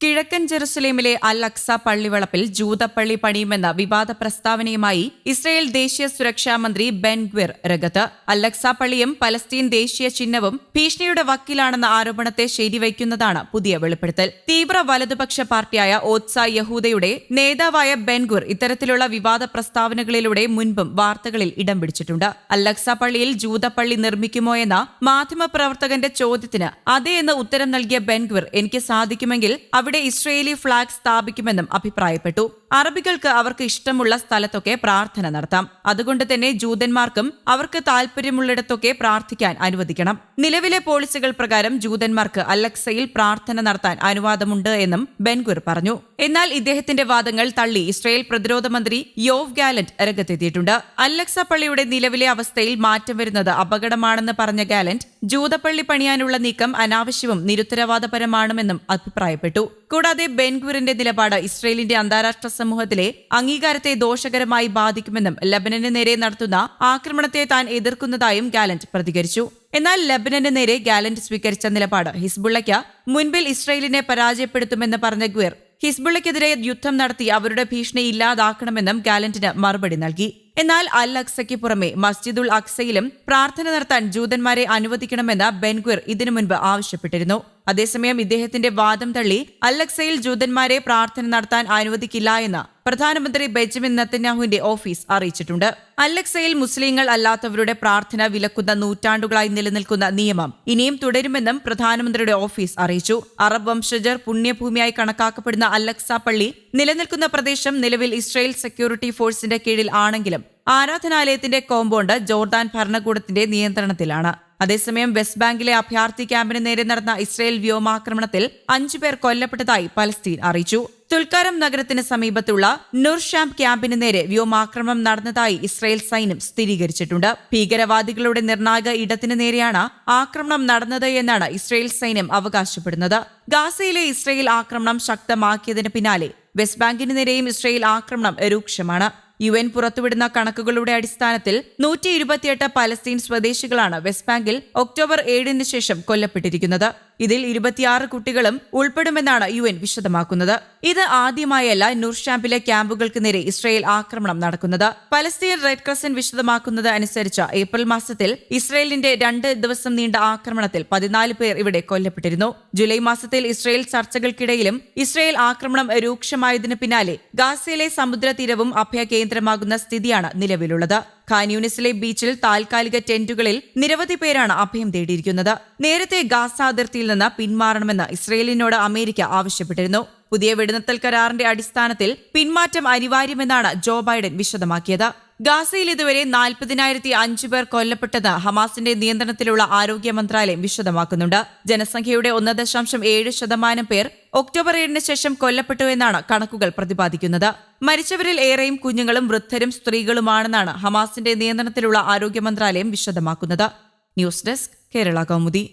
കിഴക്കൻ ജെറുസലേമിലെ അൽ അക്സ പള്ളിവളപ്പിൽ ജൂതപ്പള്ളി പണിയുമെന്ന വിവാദ പ്രസ്താവനയുമായി ഇസ്രയേൽ ദേശീയ സുരക്ഷാ മന്ത്രി ബെൻ ഗ്വിർ രംഗത്ത്. അൽ അക്സ പള്ളിയും പലസ്തീൻ ദേശീയ ചിഹ്നവും ഭീഷണിയുടെ വക്കിലാണെന്ന ആരോപണത്തെ ശരിവയ്ക്കുന്നതാണ് പുതിയ വെളിപ്പെടുത്തൽ. തീവ്ര വലതുപക്ഷ പാർട്ടിയായ ഓത്സ യഹൂദയുടെ നേതാവായ ബെൻ ബെൻഗുർ ഇത്തരത്തിലുള്ള വിവാദ പ്രസ്താവനകളിലൂടെ മുൻപും വാർത്തകളിൽ ഇടം പിടിച്ചിട്ടുണ്ട്. അൽ അക്സ പള്ളിയിൽ ജൂതപ്പള്ളി നിർമ്മിക്കുമോ എന്ന മാധ്യമപ്രവർത്തകന്റെ ചോദ്യത്തിന് അതേ എന്ന് ഉത്തരം നൽകിയ ബെൻഗ്വിർ എനിക്ക് സാധിക്കുമെങ്കിൽ അവിടെ ഇസ്രയേലി ഫ്ളാഗ് സ്ഥാപിക്കുമെന്നും അഭിപ്രായപ്പെട്ടു അറബികൾക്ക് അവർക്ക് ഇഷ്ടമുള്ള സ്ഥലത്തൊക്കെ പ്രാർത്ഥന നടത്താം. അതുകൊണ്ട് തന്നെ ജൂതന്മാർക്കും അവർക്ക് താല്പര്യമുള്ളിടത്തൊക്കെ പ്രാർത്ഥിക്കാൻ അനുവദിക്കണം. നിലവിലെ പോളിസികൾ പ്രകാരം ജൂതന്മാർക്ക് അലക്സയിൽ പ്രാർത്ഥന നടത്താൻ അനുവാദമുണ്ട് എന്നും ബെൻഗുർ പറഞ്ഞു. എന്നാൽ ഇദ്ദേഹത്തിന്റെ വാദങ്ങൾ തള്ളി ഇസ്രയേൽ പ്രതിരോധ മന്ത്രി യോവ് ഗാലന്റ് രംഗത്തെത്തിയിട്ടുണ്ട്. അല്ലക്സ പള്ളിയുടെ നിലവിലെ അവസ്ഥയിൽ മാറ്റം വരുന്നത് അപകടമാണെന്ന് പറഞ്ഞ ഗാലന്റ് ജൂതപ്പള്ളി പണിയാനുള്ള നീക്കം അനാവശ്യവും നിരുത്തരവാദപരമാണെന്നും അഭിപ്രായപ്പെട്ടു. കൂടാതെ ബെൻഗുറിന്റെ നിലപാട് ഇസ്രയേലിന്റെ അന്താരാഷ്ട്ര സമൂഹത്തിലെ അംഗീകാരത്തെ ദോഷകരമായി ബാധിക്കുമെന്നും ലബനന് നേരെ നടത്തുന്ന ആക്രമണത്തെ താൻ എതിർക്കുന്നതായും ഗാലന്റ് പ്രതികരിച്ചു. എന്നാൽ ലബനന് നേരെ ഗാലന്റ് സ്വീകരിച്ച നിലപാട് ഹിസ്ബുള്ളയ്ക്ക് മുൻപിൽ ഇസ്രയേലിനെ പരാജയപ്പെടുത്തുമെന്ന് പറഞ്ഞ ഗ്വിർ ഹിസ്ബുള്ളയ്ക്കെതിരെ യുദ്ധം നടത്തി അവരുടെ ഭീഷണി ഇല്ലാതാക്കണമെന്നും ഗാലന്റിന് മറുപടി നൽകി. എന്നാൽ അൽ അക്സയ്ക്ക് പുറമെ മസ്ജിദുൽ അക്സയിലും പ്രാർത്ഥന നടത്താൻ ജൂതന്മാരെ അനുവദിക്കണമെന്ന് ബെൻഗ്വിർ ഇതിനു മുൻപ് ആവശ്യപ്പെട്ടിരുന്നു. അതേസമയം ഇദ്ദേഹത്തിന്റെ വാദം തള്ളി അൽ അക്സയിൽ ജൂതന്മാരെ പ്രാർത്ഥന നടത്താൻ അനുവദിക്കില്ല എന്ന് പ്രധാനമന്ത്രി ബെഞ്ചമിൻ നത്തന്യാഹുവിന്റെ ഓഫീസ് അറിയിച്ചിട്ടുണ്ട്. അലക്സയിൽ മുസ്ലിങ്ങൾ അല്ലാത്തവരുടെ പ്രാർത്ഥന വിലക്കുന്ന നൂറ്റാണ്ടുകളായി നിലനിൽക്കുന്ന നിയമം ഇനിയും തുടരുമെന്നും പ്രധാനമന്ത്രിയുടെ ഓഫീസ് അറിയിച്ചു. അറബ് വംശജർ പുണ്യഭൂമിയായി കണക്കാക്കപ്പെടുന്ന അലക്സ പള്ളി നിലനിൽക്കുന്ന പ്രദേശം നിലവിൽ ഇസ്രായേൽ സെക്യൂരിറ്റി ഫോഴ്സിന്റെ കീഴിൽ ആണെങ്കിലും ആരാധനാലയത്തിന്റെ കോമ്പൗണ്ട് ജോർദാൻ ഭരണകൂടത്തിന്റെ നിയന്ത്രണത്തിലാണ്. അതേസമയം വെസ്റ്റ് ബാങ്കിലെ അഭയാർത്ഥി ക്യാമ്പിന് നേരെ നടന്ന ഇസ്രയേൽ വ്യോമാക്രമണത്തിൽ അഞ്ചുപേർ കൊല്ലപ്പെട്ടതായി പലസ്തീൻ അറിയിച്ചു. തുൽക്കാരം നഗരത്തിന് സമീപത്തുള്ള നുർഷാം ക്യാമ്പിന് നേരെ വ്യോമാക്രമണം നടന്നതായി ഇസ്രായേൽ സൈന്യം സ്ഥിരീകരിച്ചിട്ടുണ്ട്. ഭീകരവാദികളുടെ നിർണായക ഇടത്തിന് നേരെയാണ് ആക്രമണം നടന്നത് എന്നാണ് ഇസ്രായേൽ സൈന്യം അവകാശപ്പെടുന്നത്. ഗാസയിലെ ഇസ്രായേൽ ആക്രമണം ശക്തമാക്കിയതിന് പിന്നാലെ വെസ്റ്റ് ബാങ്കിന് നേരെയും ഇസ്രായേൽ ആക്രമണം രൂക്ഷമാണ്. യു എൻ പുറത്തുവിടുന്ന കണക്കുകളുടെ അടിസ്ഥാനത്തിൽ നൂറ്റി ഇരുപത്തിയെട്ട് പലസ്തീൻ സ്വദേശികളാണ് വെസ്റ്റ് ബാങ്കിൽ ഒക്ടോബർ ഏഴിന് ശേഷം കൊല്ലപ്പെട്ടിരിക്കുന്നത്. ഇതിൽ ഇരുപത്തിയാറ് കുട്ടികളും ഉൾപ്പെടുമെന്നാണ് യു എൻ വിശദമാക്കുന്നത്. ഇത് ആദ്യമായല്ല നൂർഷാമ്പിലെ ക്യാമ്പുകൾക്ക് നേരെ ഇസ്രയേൽ ആക്രമണം നടക്കുന്നത്. പലസ്തീൻ റെഡ് ക്രസന്റ് വിശദമാക്കുന്നത് അനുസരിച്ച് ഏപ്രിൽ മാസത്തിൽ ഇസ്രയേലിന്റെ രണ്ട് ദിവസം നീണ്ട ആക്രമണത്തിൽ പതിനാല് പേർ ഇവിടെ കൊല്ലപ്പെട്ടിരുന്നു. ജൂലൈ മാസത്തിൽ ഇസ്രയേൽ ചർച്ചകൾക്കിടയിലും ഇസ്രയേൽ ആക്രമണം രൂക്ഷമായതിനു പിന്നാലെ ഗാസയിലെ സമുദ്രതീരവും അഭയ കേന്ദ്രമാകുന്ന സ്ഥിതിയാണ് നിലവിലുള്ളത്. ഖാൻയൂണിസിലെ ബീച്ചിൽ താൽക്കാലിക ടെന്റുകളിൽ നിരവധി പേരാണ് അഭയം തേടിയിരിക്കുന്നത്. നേരത്തെ ഗാസ അതിർത്തിയിൽ നിന്ന് പിന്മാറണമെന്ന് ഇസ്രയേലിനോട് അമേരിക്ക ആവശ്യപ്പെട്ടിരുന്നു. പുതിയ വെടിനിർത്തൽ കരാറിന്റെ അടിസ്ഥാനത്തിൽ പിന്മാറ്റം അനിവാര്യമെന്നാണ് ജോ ബൈഡൻ വിശദമാക്കിയത്. ഗാസയിൽ ഇതുവരെ നാൽപ്പതിനായിരത്തി അഞ്ചു പേർ കൊല്ലപ്പെട്ടത് ഹമാസിന്റെ നിയന്ത്രണത്തിലുള്ള ആരോഗ്യ മന്ത്രാലയം വിശദമാക്കുന്നുണ്ട്. ജനസംഖ്യയുടെ ഒന്ന് ദശാംശം ഏഴ് ശതമാനം പേർ ഒക്ടോബർ ഏഴിന് ശേഷം കൊല്ലപ്പെട്ടു എന്നാണ് കണക്കുകൾ പ്രതിപാദിക്കുന്നത്. മരിച്ചവരിൽ ഏറെയും കുഞ്ഞുങ്ങളും വൃദ്ധരും സ്ത്രീകളുമാണെന്നാണ് ഹമാസിന്റെ നിയന്ത്രണത്തിലുള്ള ആരോഗ്യ മന്ത്രാലയം വിശദമാക്കുന്നത്. News desk Kerala Kaumudi.